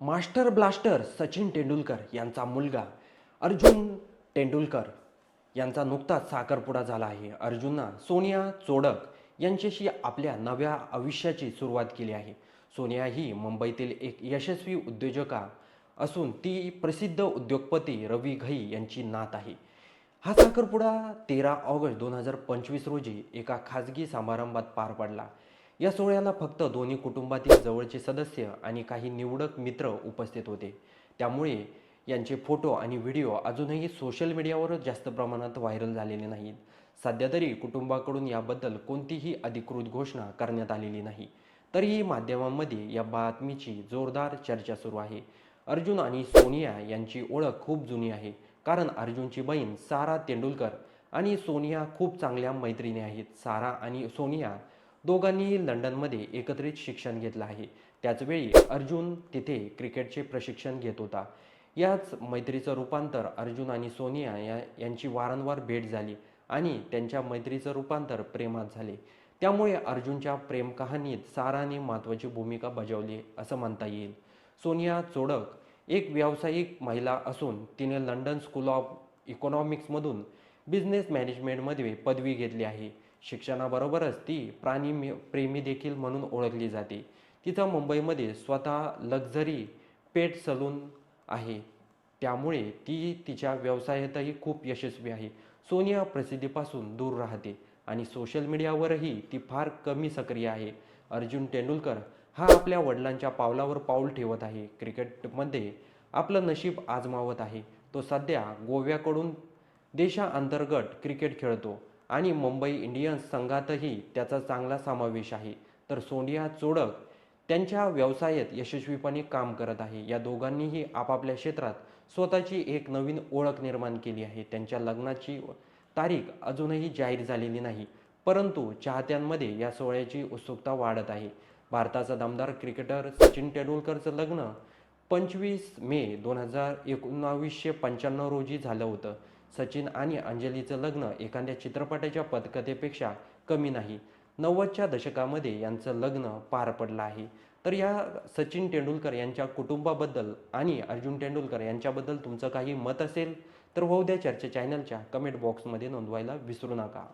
Master blaster Sachin Tendulkar यांचा मुलगा अर्जुन तेंडुलकर यांचा नुकताच साखरपुडा झाला आहे. अर्जुनना सोनिया चोडक यांच्याशी आपल्या नव्या आयुष्याची सुरुवात केली आहे. सोनिया ही मुंबईतील एक यशस्वी उद्योजका असून ती प्रसिद्ध उद्योगपती रवी घई यांची नात आहे. हा साखरपुडा तेरा ऑगस्ट दोन हजार पंचवीस रोजी एका खाजगी समारंभात पार पडला. या सोहळ्याला फक्त दोन्ही कुटुंबातील जवळचे सदस्य आणि काही निवडक मित्र उपस्थित होते. त्यामुळे यांचे फोटो आणि व्हिडिओ अजूनही सोशल मीडियावर जास्त प्रमाणात व्हायरल झालेले नाहीत. सध्या तरी कुटुंबाकडून याबद्दल कोणतीही अधिकृत घोषणा करण्यात आलेली नाही. तरीही माध्यमांमध्ये या बातमीची जोरदार चर्चा सुरू आहे. अर्जुन आणि सोनिया यांची ओळख खूप जुनी आहे कारण अर्जुनची बहीण सारा तेंडुलकर आणि सोनिया खूप चांगल्या मैत्रिणी आहेत. सारा आणि सोनिया दोघांनीही लंडनमध्ये एकत्रित शिक्षण घेतलं आहे. त्याचवेळी अर्जुन तिथे क्रिकेटचे प्रशिक्षण घेत होता. याच मैत्रीचं रूपांतर अर्जुन आणि सोनिया या यांची वारंवार भेट झाली आणि त्यांच्या मैत्रीचं रूपांतर प्रेमात झाले. त्यामुळे अर्जुनच्या प्रेम कहाणीत साराने महत्त्वाची भूमिका बजावली असं म्हणता येईल. सोनिया चोडक एक व्यावसायिक महिला असून तिने लंडन स्कूल ऑफ इकॉनॉमिक्समधून बिझनेस मॅनेजमेंटमध्ये पदवी घेतली आहे. शिक्षणाबरोबरच ती प्राणी प्रेमी देखील म्हणून ओळखली जाते. तिथं मुंबईमध्ये स्वतः लक्झरी पेट सलून आहे. त्यामुळे ती तिच्या व्यवसायातही खूप यशस्वी आहे. सोनिया प्रसिद्धीपासून दूर राहते आणि सोशल मीडियावरही ती फार कमी सक्रिय आहे. अर्जुन तेंडुलकर हा आपल्या वडिलांच्या पावलावर पाऊल ठेवत आहे. क्रिकेटमध्ये आपलं नशीब आजमावत आहे. तो सध्या गोव्याकडून देशांतर्गत क्रिकेट खेळतो. आणि मुंबई इंडियन्स संघातही त्याचा चांगला समावेश आहे. तर सोनिया चोडक त्यांच्या व्यवसायात यशस्वीपणे काम करत आहे. या दोघांनीही आपापल्या क्षेत्रात स्वतःची एक नवीन ओळख निर्माण केली आहे. त्यांच्या लग्नाची तारीख अजूनही जाहीर झालेली नाही परंतु चाहत्यांमध्ये या सोहळ्याची उत्सुकता वाढत आहे. भारताचा दमदार क्रिकेटर सचिन तेंडुलकरचं लग्न पंचवीस मे दोन हजार एकोणावीसशे पंच्याण्णव रोजी झालं होतं. सचिन आणि अंजलीचं लग्न एखाद्या चित्रपटाच्या पदकथेपेक्षा कमी नाही. नव्वदच्या दशकामध्ये यांचं लग्न पार पडलं आहे. तर या सचिन तेंडुलकर यांच्या कुटुंबाबद्दल आणि अर्जुन तेंडुलकर यांच्याबद्दल तुमचं काही मत असेल तर होऊ द्या चर्चा चॅनलच्या कमेंट बॉक्समध्ये नोंदवायला विसरू नका.